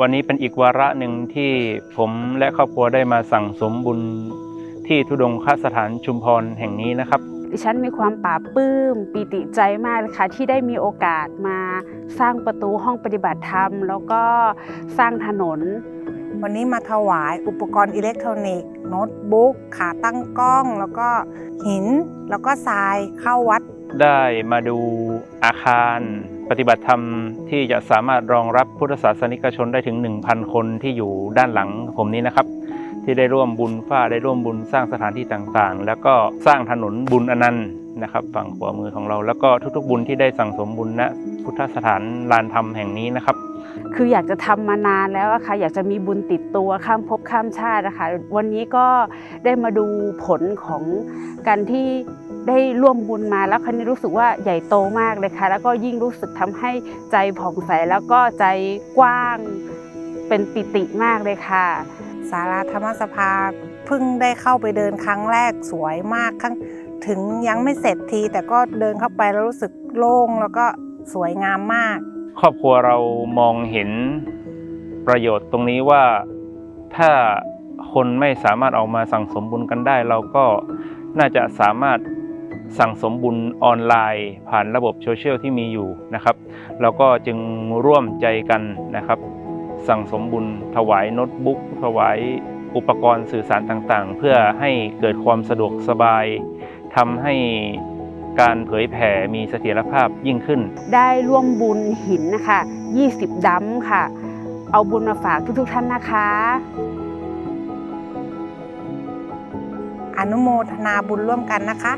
วันนี้เป็นอีกวาระหนึ่งที่ผมและครอบครัวได้มาสั่งสมบุญที่ทุดงคสถานชุมพรแห่งนี้นะครับ ดิฉันมีความปลาบปลื้มปีติใจมากเลยค่ะที่ได้มีโอกาสมาสร้างประตูห้องปฏิบัติธรรม แล้วก็สร้างถนน วันนี้มาถวายอุปกรณ์อิเล็กทรอนิกส์โน้ตบุ๊กขาตั้งกล้อง แล้วก็หิน แล้วก็ทรายเข้าวัด ได้มาดูอาคาร ปฏิบัติธรรมที่จะสามารถรองรับพุทธศาสนิกชนได้ถึง 1,000 คนที่อยู่ด้านหลังผมนี้นะครับ ที่ได้ร่วมบุญฝ้าได้ร่วมบุญสร้างสถานที่ต่างๆ แล้วก็สร้างถนนบุญอนันต์นะครับฝั่งขวามือของเราแล้วก็ทุกๆ บุญที่ได้สั่งสมบุญณะพุทธสถานลานธรรมแห่งนี้นะครับ คืออยากจะทำมานานแล้วอะค่ะอยากจะมีบุญติดตัวข้ามภพข้ามชาตินะคะวันนี้ก็ได้มาดูผลของการที่ได้ร่วมบุญมาแล้วครั้นี้รู้สึกว่าใหญ่โตมากเลยค่ะ แล้วก็ยิ่งรู้สึกทำให้ใจผ่องใสแล้วก็ใจกว้างเป็นปิติมากเลยค่ะสาราธรรมสภาเพิ่งได้เข้าไปเดินครั้งแรกสวยมากข้งถึงยังไม่เสร็จที แต่ก็เดินเข้าไปแล้วรู้สึกโล่งแล้วก็สวยงามมาก ครอบครัวเรามองเห็นประโยชน์ตรงนี้ว่าถ้าคนไม่สามารถออกมาสั่งสมบุญกันได้ เราก็น่าจะสามารถสั่งสมบุญออนไลน์ ผ่านระบบโซเชียลที่มีอยู่นะครับเราก็จึงร่วมใจกันนะครับ สั่งสมบุญถวายโน้ตบุ๊กถวายอุปกรณ์สื่อสารต่างๆ เพื่อให้เกิดความสะดวกสบายทำให้ การเผยแผ่มีเสถียรภาพยิ่งขึ้น ได้ร่วมบุญหินนะคะ20 ดัมค่ะ เอาบุญมาฝากทุกๆท่านนะคะ อนุโมทนาบุญร่วมกันนะคะ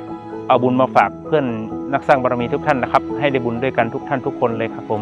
เอาบุญมาฝากเพื่อนนักสร้างบารมีทุกท่านนะครับ ให้ได้บุญด้วยกันทุกท่านทุกคนเลยครับผม